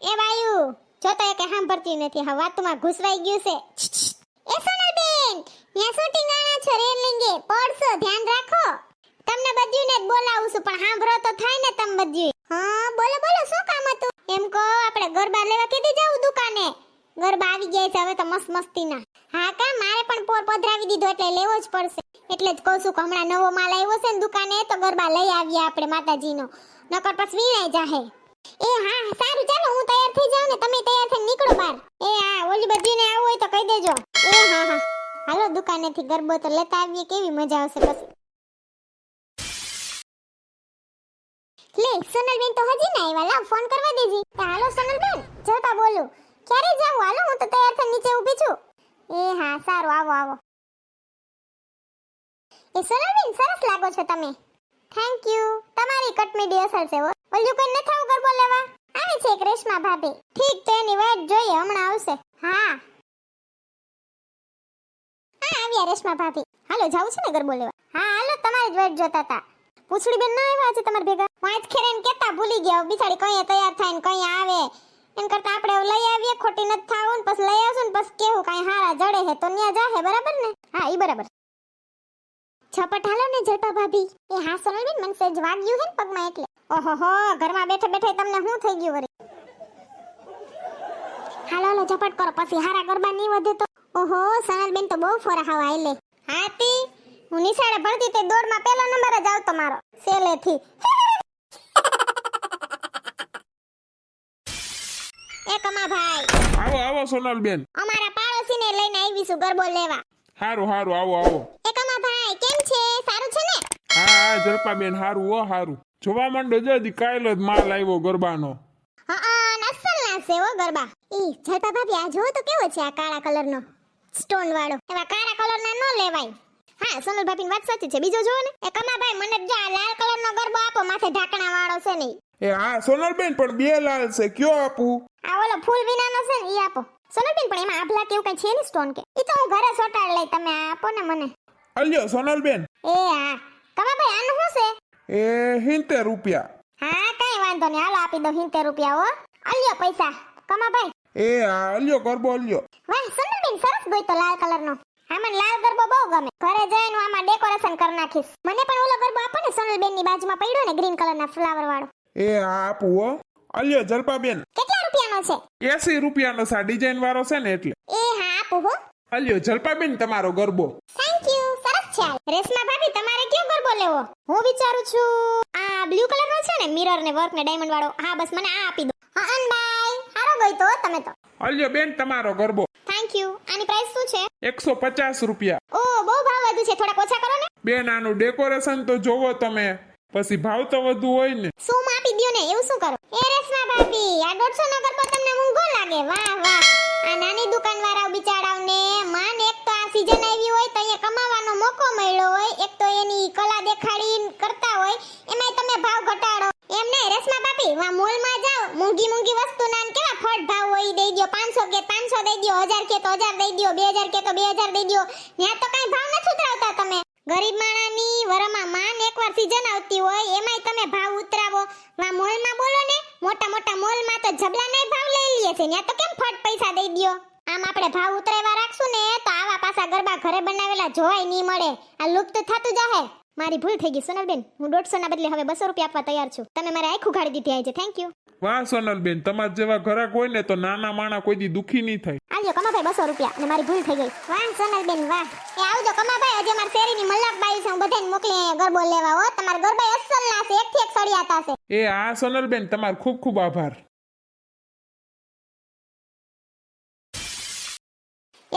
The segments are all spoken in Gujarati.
એ વાયુ જો તો કે સાંભળતી નથી. હા વાતમાં ઘૂસવાઈ ગયું છે. એ સોનલબેન ત્યાં શૂટિંગ આણા છો રેલિંગે પડશો ધ્યાન રાખો. તમને બધીને જ બોલાવું છું પણ સાંભળો તો થાય ને તમ બધ્યું હા બોલો બોલો શું કામ હતું? એમ કહો આપણે ગરબા લેવા કીધી જાવું દુકાને. ગરબા આવી ગયા છે હવે તો મસ્ત મસ્તીના. હા કા મારે પણ પોર પધરાવી દીધો એટલે લેવો જ પડશે. એટલે જ કહું છું કે હમણાં નવો માલ આવ્યો છે ને દુકાને તો ગરબા લઈ આવીએ આપણે માતાજીનો. નકર પછી વીણાઈ જાહે. એ હા, સારું, ચાલો, હું તૈયાર થઈ જાઉં ને તમે તૈયાર થઈને નીકળો બહાર. એ હા ઓલી બધીને આવું હોય તો કહી દેજો. એ હા હા. હાલો, દુકાનેથી ગરબો તો લેતા આવીએ, કેવી મજા આવશે પછી. લે, સોનલબેન તો હજી ના આવ્યા. લાવ, ફોન કરવા દેજી. હાલો, સોનલબેન જલપા બોલું. ક્યારે જાવું હાલો, હું તો તૈયાર થઈને નીચે ઊભી છું. એ હા, સારું, આવો આવો. એ સોનલબેન, સરસ લાગો છો તમે. થેન્ક યુ તમારી કટમીડી અસર છે ઓલું કોઈ ન થાવ ગરબો લેવા? આવે છે ક્રિશ્મા ભાભી. ઠીક તો એની વાટ જોઈએ, હમણાં આવશે. હા. હા, આવ્યા રેશમા ભાભી. હાલો, જાવું છે ને ગરબો લેવા? હા, હાલો, તમારી જ વાટ જોતા હતા પૂછડી બેન ના આવ્યા આજે તમારા ભેગા? પાંચ ખેરે કેતા ભૂલી ગયા, બિચારી કઈ તૈયાર થાય ને કઈ આવે. એમ કરતા આપણે લઈ આવીએ, ખોટી નથી થાવું ને પછી લઈ આવશું ને પછી કેવું, કઈ હારા જડે હે તો ન્યા જાહે, બરાબર ને? હા, ઈ બરાબર. છપટ હાલો ને જલપા ભાભી. એ હા સોનલબેન મને સેજ વાગ્યું હે ને પગમાં એટલે. ઓહો ઘરમાં બેઠે બેઠે તમને શું થઈ ગયું વળી હાલો હાલો ઝપટ કરો. પછી હારા ગરબા નહીં વધે તો? ઓહો સોનલબેન તો બહુ ફોરા હવા આયલે હા તી હું નિશાળે ભણતી તે દોડમાં પહેલો નંબર જ આવતો મારો. સેલેથી એ કમા ભાઈ આવો આવો સોનલબેન. અમારા પાડોશીને લઈને આવીશું ગરબો લેવા. હારું હારું આવો આવો. એ કમા ભાઈ કેમ છે? સારું છે ને? હા હા જલપાબેન હારું ઓ હારું. જોવા માંડો જલ્દી કાયલ જ માલ આવ્યો ગરબાનો. હા ગરબા. ઈ જલપા ભાભી આ જો તો કેવો છે આ કાળા કલરનો સ્ટોન વાળો એવા કાળા કલરના ન લેવાય. હા સોનલ ભાભીની વાત સાચી છે. બીજો જોવો ને. એ કમાભાઈ મને જો આ લાલ કલરનો ગરબો આપો? માથે ઢાંકણા વાળો છે ને એ હા સોનલબેન પણ બે લાલ છે. કયો આપું? આ ઓલો ફૂલ વિનાનો છે ને ઈ આપો. સોનલબેન પણ એમાં આભલા કેવું કઈ છે ને સ્ટોન કે? ઈ તો હું ઘરે સોટાડ લઈ તમે આ આપો ને મને. અલ્યો સોનલબેન. એ હા કમાભાઈ આનું શું છે એ હિંતેર રૂપિયા. હા કઈ વાંધો નહીં. હાલો આપી દો 70 રૂપિયા હો. અલ્યો પૈસા. કમાભાઈ. એ હા અલ્યો ગરબો અલ્યો વાહ સુંદરબેન સરસ ગોઈતો લાલ કલરનો. હા મને લાલ ગરબો બહુ ગમે. ઘરે જઈને હું આમાં ડેકોરેશન કરી નાખીશ. મને પણ ઓલો ગરબો આપો ને સોનલબેનની બાજુમાં પડ્યો ને ગ્રીન કલરના ફ્લાવર વાળો. એ હા આપું હો. અલ્યો જલપાબેન કેટલા રૂપિયાનો છે? એસી રૂપિયાનો સા ડિઝાઇન વાળો છે ને એટલે. એ હા આપું હો. અલ્યો જલપાબેન તમારો ગરબો થેન્ક યુ સરસ રેશમા ભાભી તમારે કયો ગરબો લેવો? હું વિચારું છું. આ બ્લુ કલરનો છે ને મિરર ને વર્ક ને ડાયમંડ વાળો. હા બસ મને આ આપી દો. હા અન બાય. હારો ગઈ તો તમે તો. અલ્યો બેન તમારો ગરબો. થેન્ક યુ આની પ્રાઇસ શું છે? એકસો પચાસ રૂપિયા. ઓ બહુ ભાવ વધુ છે. થોડા ઓછા કરો ને. બેન આનું ડેકોરેશન તો જોવો તમે. પછી ભાવ તો વધુ હોય ને. શું માપી દયો દ્યો ને એવું શું કરો? એ રેશમા ભાભી આ 150 નો ગરબો તમને મૂંગો લાગે? વાહ વાહ. આ નાની દુકાન વાળા બિચારાઓને માન એક સીઝન આવી હોય તો અહીંયા કમાવાનો મોકો મળ્યો હોય. એક તો એની કલા દેખાડી કરતા હોય, એમાંય તમે ભાવ ઘટાડો. એમ નહીં રેશમા બાપી, વા મોલમાં જાઓ, મૂંગી મૂંગી વસ્તુ ના કેવા ફટ ભાવ હોય દઈ દો પાંચસો કે 500 દઈ દો હજાર કે તો હજાર દઈ દો બે હજાર કે તો 2000 દઈ દો ત્યાં તો કઈ ભાવ નથી ઉતરાવતા તમે. ગરીબ માણાની વરમાં માન એકવાર સીઝન આવતી હોય, એમાંય તમે ભાવ ઉતરાવો. વા મોલમાં બોલો ને, મોટા મોટા મોલમાં તો જબલાનાય ભાવ લઈ લઈએ છે. ત્યાં તો કેમ ફટ પૈસા દઈ દ્યો? આમ આપણે ભાવ ઉતરેવા રાખશું ને તો આવા પાછા ગરબા ઘરે બનાવેલા જોવાય નહીં મળે. આ લુપ્ત થતું જાહે. મારી ભૂલ થઈ ગઈ સોનલબેન. હું દોઢસો ના બદલે હવે બસો રૂપિયા આપવા તૈયાર છું. તમે મારે આખું ગાડી દીધી છે. થેન્ક યુ વાહ સોનલબેન તમારા જેવા ઘરાક હોય ને તો નાના માણા કોઈ દી દુખી નહીં થાય. આવજો કમાભાઈ બસો રૂપિયા અને મારી ભૂલ થઈ ગઈ. વાહ સોનલબેન વાહ. એ આવજો કમાભાઈ. આજે મારી શેરીની મલ્લક બાઈ છે. હું બધાને મોકલી ગરબો લેવા હો. તમારા ગરબા અસલ ના છે. એક થી એક સળિયાતા છે. એ હા સોનલબેન તમારો ખૂબ ખૂબ આભાર.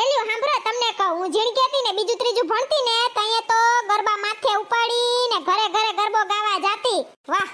એલ્યો સાંભળો, તમને કહું, હું ઝીણકી હતી ને, બીજું ત્રીજું ભણતી ને તઈએ તો ગરબા માથે ઉપાડી ને ઘરે ઘરે ગરબો ગાવા જાતી. વાહ.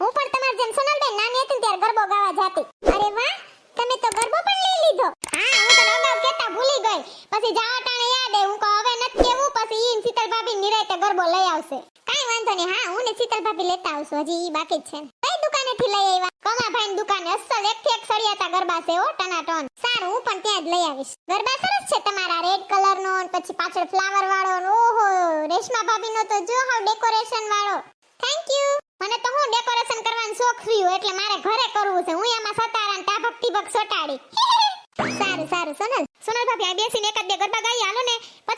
હું પણ તમારી જેમ સોનલબેન નાની હતી ત્યારે ગરબો ગાવા જાતી. અરે વાહ, તમે તો ગરબો પણ લઈ લીધો. હા, હું તો અગાઉ કેતા ભૂલી ગઈ. પછી જાવા ટાણે યાદ હું કહું, હવે નથી કેવું. પછી ઈન શીતલ ભાભી નિરાયતે ગરબો લઈ આવશે. કાઈ વાંધો નહીં, હા, હું ને શીતલ ભાભી લેતા આવશું. હજી ઈ બાકી છે કઈ દુકાનેથી લઈ આવ્યા? કમાભાઈ ની દુકાને. અસલ એક થી એક સળિયાતા ગરબા છે હો, ટનાટન. સારું હું પણ ત્યાં જ લઈ આવીશ. ગરબા સરસ છે તમારા. રેડ કલર નો પછી પાછળ ફ્લાવર વાળો ઓહો, રેશમા ભાભી નો તો જો હાવ ડેકોરેશન વાળો. થેન્ક યુ મને તો હું ડેકોરેશન કરવાનો શોખ થયું એટલે મારે ઘરે કરવું છે. હું એમાં સતારા ને તાભક ટીભક સોટાડી. સારું સારું. સોનલ સોનલ ભાભી, આ બેસીને એકાદ બે ગરબા ગાઈ હાલો ને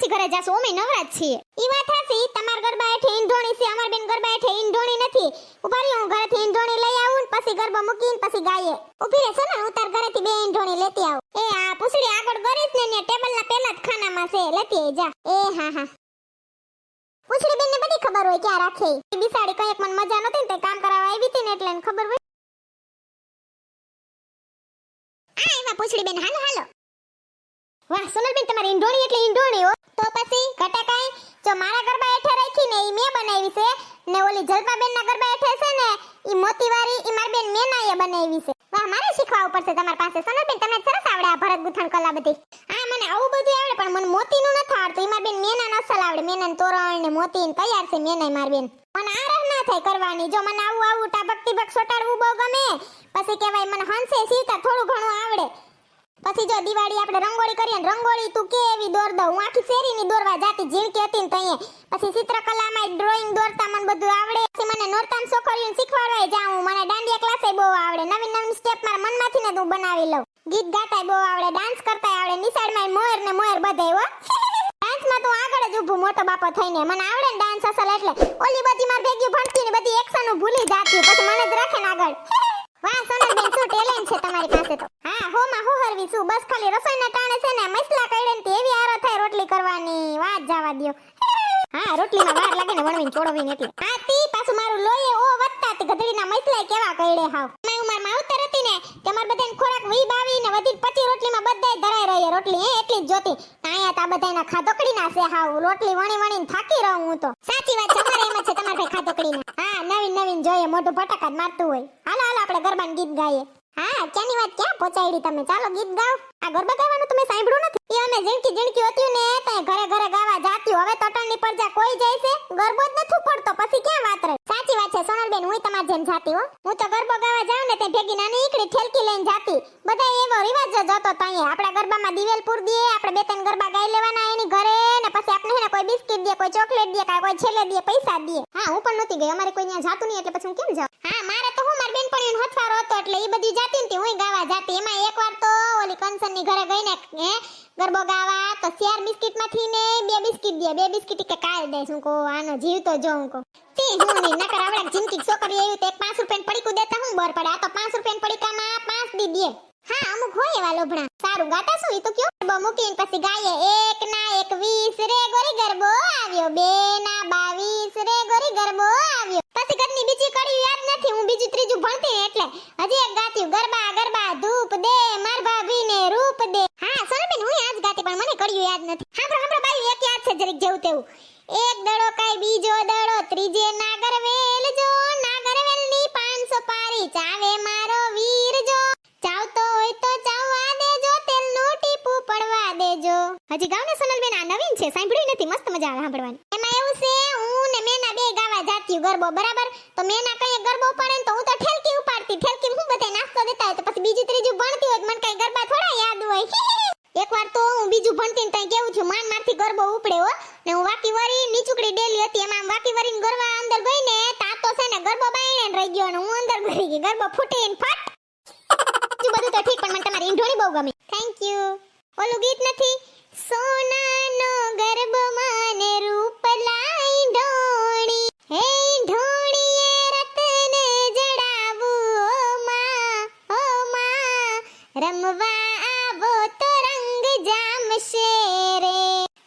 પછી ઘરે જાશું અમે નવરા જ ઈ વાત હાસી તમાર ગરબા હેઠે ઈંઢોણી છે, અમાર બેન ગરબા હેઠે ઈંઢોણી નથી. ઊભા રહી હું ઘરેથી ઈંઢોણી લઈ આવું ને પછી ગરબો મૂકીને પછી ગાઈએ. ઊભી રે ને? હું તાર ઘરેથી બે ઈંઢોણી લેતી આવું. એ, આ પૂછડી આગળ ગરીશ ને ને ટેબલના પેલા જ ખાનામાં છે. લેતી જા. એ, હા હા. પૂછડી બેનને બધી ખબર હોય ક્યાં રાખે બિસાડી કંઈક મને મજા નતી ને તે કામ કરાવવા આવી હતી ને એટલે ખબર હોય. આ એમાં પૂછડી બેન, હાલો હાલો. વાહ, સોનલબેન, તમારી ઈંઢોણી એટલે ઈંઢોણી હો. તો પછી ઘટાકાઈ જો મારા ગરબા હેઠે રાખી ને ઈ મે બનાવી છે ને ઓલી જલપાબેન ના ગરબા હેઠે છે ને ઈ મોતીવારી ઈ માર બેન મેનાએ બનાવી છે. વાહ, મારે શીખવા પડશે તમારી પાસે. સોનલબેન તમને સરસ આવડે આ ભરત ગૂંથણ કલા બધી. હા, મને આવું બધું આવડે, પણ મને મોતીનું નથી આવડતું. ઈ માર બેન મેના નસલ આવડે. મેના તોરણ ને મોતી ને તૈયાર છે મેનાય માર બેન. મને આરહ ના થાય કરવાની. જો મને આવું આવું ટાબક ટીબક સોટાડવું બહુ ગમે, પછી કહેવાય મને હંસે સીતા થોડું ઘણું આવડે. પછી જો દિવાળી આપણે રંગોળી કરીએ ને રંગોળી તું કે એવી દોર દઉં? હું આખી શેરીની દોરવા જાતી ઝીણકી હતી ને તઈએ પછી ચિત્રકલામાં ડ્રોઈંગ દોરતા મને બધું આવડે. પછી મને નોરતાન છોકરીઓને શીખવાડવા જાઉં મને દાંડિયા ક્લાસે બહુ આવડે. નવીન નવીન સ્ટેપ મારા મનમાંથી ને તું બનાવી લઉં. ગીત ગાતાય બહુ આવડે ડાન્સ કરતાય આવડે. નિશાળમાં મોયર ને મોયર બધાય હો. ડાન્સમાં તું આગળ જ ઊભું મોટો બાપો થઈને. મને આવડે ને ડાન્સ અસલ એટલે. ઓલી બધી માર ભેગી ભણતી ને બધી એક્શન ભૂલી જાતી પછી મને જ રાખે ને આગળ. વાહ, સોનલબેન, શું ટેલેન્ટ છે તમારી પાસે તો? હા હો માં હું હરવી શું બસ ખાલી રસોઈના ટાણે છે ને મસલા કઈડે ને એવી આરો થાય રોટલી કરવાની. વાત જવા દ્યો. હા, રોટલીમાં વાર લાગે ને વણવીને ચોડવીને એટલે. હા, તી પાછું મારું લોહી ઓ વત્તા તે ગધડીના મસલા કેવા કઈડે હાવ. મેં ઉમરમાં ઉતર હતી ને કે માર બધાને ખોરાક વી બાવી ને વધી પચી રોટલીમાં બધાય ધરાઈ રહી રોટલી એટલી જ જોતી. આયા તા બધાયના ખાધોકડી ના છે હાવ. રોટલી વણી વણીને થાકી રહું હું તો. સાચી વાત તમારે એમ છે, તમારે ભાઈ ખાધોકડી હા, નવીન નવીન જોઈએ મોટું ફટાકા મારતું હોય. હાલો હાલો, આપણે ગરબાનું ગીત ગાઈએ. હા, ક્યાંની વાત ક્યાં પહોંચાડી તમે? ચાલો ગીત ગાઓ. આ ગરબા ગાવાનું તમે સાંભળ્યું નથી? એ અમે જીણકી જીણકી હતી ને તય ઘરે ઘરે ગાવા જાતી હવે તટણની પર જા કોઈ જાય છે? ગરબો જ નથી પડતો પછી ક્યાં વાત રહી? સાચી વાત છે સોનલબેન, હું તમાર જેમ જાતી હો. હું તો ગરબો ગાવા જાઉં ને તે ભેગી નાની ઈકડી ઠેલકી લઈને જાતી. બધા એવો રિવાજ જ હતો તઈએ આપણા ગરબામાં દિવેલપુર પૂર આપણે બે ત્રણ ગરબા ગાઈ લેવાના એની ઘરે, ને પછી આપણે હે ને કોઈ બિસ્કિટ દે, કોઈ ચોકલેટ દે, કાંઈ કોઈ છેલે દે, પૈસા દે. હા, હું પણ નહોતી ગઈ. અમારે કોઈ ત્યાં જાતું નહીં, એટલે પછી હું કેમ જાઉં? હા, મારે તો હું, મારી બેનપણીનો હથવારો હતો, એટલે એ બધી જાતી ને હું ગાવા જાતી. એમાં એકવાર તો ઓલી કંસનની ઘરે ગઈને, હે, ગરબો ગાવા, તો શેર બિસ્કિટમાંથી ને બે બિસ્કિટ દે. બે બિસ્કિટ કે કાય દે શું કો આનો જીવ તો જો, હું કો તે હું ની નકર આવડા જિંદગી છોકરી આવ્યું તો એક પાંચ રૂપિયા પડી કુ દેતા હું બર પડે. આ તો પાંચ રૂપિયા પડી કામાં પાંચ દી દે. હા, અમુક હોય એવા લોભણા. સારું ગાતા શું? ઈ તો કયો ગરબો મૂકીને પછી ગાઈએ. એક ના એક વીસ રે ગોરી ગરબો આવ્યો. બે ના બાવીસ રે ગોરી ગરબો આવ્યો. પછી ઘરની બીજી કડી યાદ નથી. હું બીજું ત્રીજું ભણતી એટલે હજી એક ગાતી. ગરબા ગરબા, ધૂપ દે, માર ભાભીને રૂપ દે. હા, સોનલબેન, હું આજ ગાતી, પણ મને કડિયું યાદ નથી. હાંભળો હાંભળો, બાઈ, એક યાદ છે, જરીક જેવું તેવું. એક દડો કાઈ, બીજો દડો હજી ગાવ ને સોનલબેન આ નવીન છે, સાંભળ્યું નથી, મસ્ત મજા આવે સાંભળવાની. એમાં એવું છે, હું ને મેના બે ગાવા જાતી ગરબો, બરાબર? તો મેના કઈ ગરબો પડે ને તો હું તો ઠેલકી ઉપાડતી ઠેલકી હું બધે નાસ્તો દેતા હોય, તો પછી બીજું ત્રીજું ભણતી હોય મને કઈ ગરબા થોડા યાદ હોય. એકવાર તો હું બીજું ભણતી ત્યાં કેવું છું, માન મારથી ગરબો ઉપડે હો. ને હું વાકી વરી, નીચુકડી ડેલી હતી, એમાં વાકી વરીને ગરબા અંદર ગઈ ને તા તો છે ને ગરબો બાયણે રહી ગયો ને હું અંદર ભરી ગઈ, ગરબો ફૂટીને ફટ. બધું તો ઠીક, પણ મને તમારી ઈંઢોણી બહુ ગમી. થેન્ક યુ ઓલું ગીત નથી? સોનાનો ગર્ભ માને રૂપ લાઈ ઢોણી જડાવું, ઓ રમવા આવો તો રંગ જામશે રે.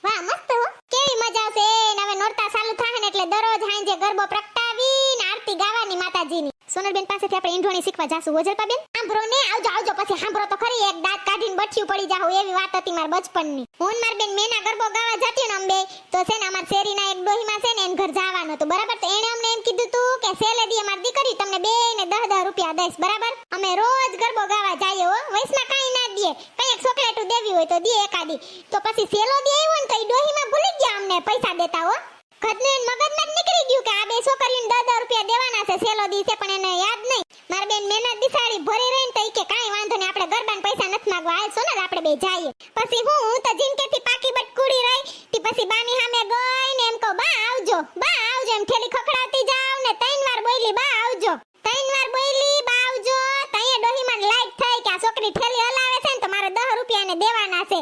વાહ, મસ્ત હો. કેવી મજા આવશે. ને હવે નોરતા ચાલુ થાય ને એટલે દરરોજ હાંજે ગરબો પ્રગટાવીને આરતી ગાવાની માતાજીની. સોનલબેન પાસેથી આપણે ઈંઢોણી શીખવા જાશું. ઓજલપાબેન સાંભળો ને, આવજો આવજો. પછી સાંભળો તો ખરી, એક દાંત કાઢીને બઠિયું પડી જાવ એવી વાત હતી માર બચપણની. હું માર બેન મેના ગરબો ગાવા જતી ને અંબે, તો છે ને અમાર શેરીના એક ડોહીમાં છે ને એન ઘર જવાનું હતું. બરાબર? તો એણે અમને એમ કીધું તું કે સેલે દી અમાર દીકરી, તમને બે ને દસ દસ રૂપિયા દઈશ. બરાબર? અમે રોજ ગરબો ગાવા જઈએ હો. વૈશમાં કાંઈ ના દે કઈ એક ચોકલેટ દેવી હોય તો દે એકાદી. તો પછી સેલો દે આવ્યો ને તો એ ડોહીમાં ભૂલી ગયા અમને પૈસા દેતા હો. ઘરનું મગજમાં જ નીકળી ગયું કે આ બે છોકરીઓને દસ દસ રૂપિયા દેવાના છે. સેલો દિવસે પણ એને યાદ નહીં. મારા બેન મહેનત દિશાળી ભરી રહીને તો કે કાંઈ વાંધો નહીં, આપણે ગરબાને પૈસા નથી માગવા. હાલ સોના આપણે બે જઈએ. પછી હું હું તો જિંદગીથી પાકી બટકુડી રહી. તી પછી બાની સામે ગઈ ને એમ કહું, બા આવજો બા આવજો. એમ ખેલી ખખડાતી જાવ ને ત્રણ વાર બોલી, બા આવજો. ત્રણ વાર બોલી, બા આવજો. તઈએ ડોહીમાં લાઈટ થઈ કે આ છોકરી ઠેલી હલાવે છે ને તો મારે દસ રૂપિયા એને દેવાના છે.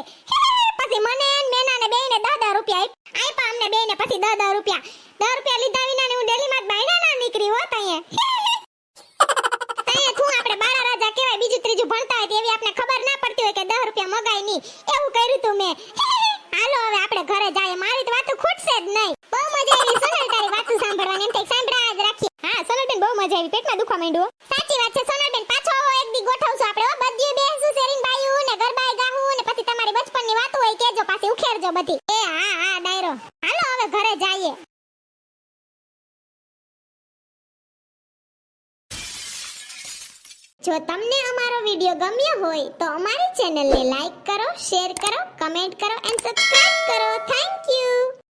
માંડ્યું સાચી વાત છે સોનલબેન પાછો આવો, એક દી ગોઠવશું આપણે, હો. બધી બેસું, શેરીન બાયું ને ગરબાય ગાહું ને પછી તમારી બચપનની વાતો હોય કેજો પાછી ઉખેરજો બધી. એ, હા હા, ડાયરો. હાલો, હવે ઘરે જઈએ. જો તમને અમારો વિડિયો ગમ્યો હોય તો અમારી ચેનલને લાઈક કરો, શેર કરો, કમેન્ટ કરો, એન્ડ સબસ્ક્રાઇબ કરો. Thank you.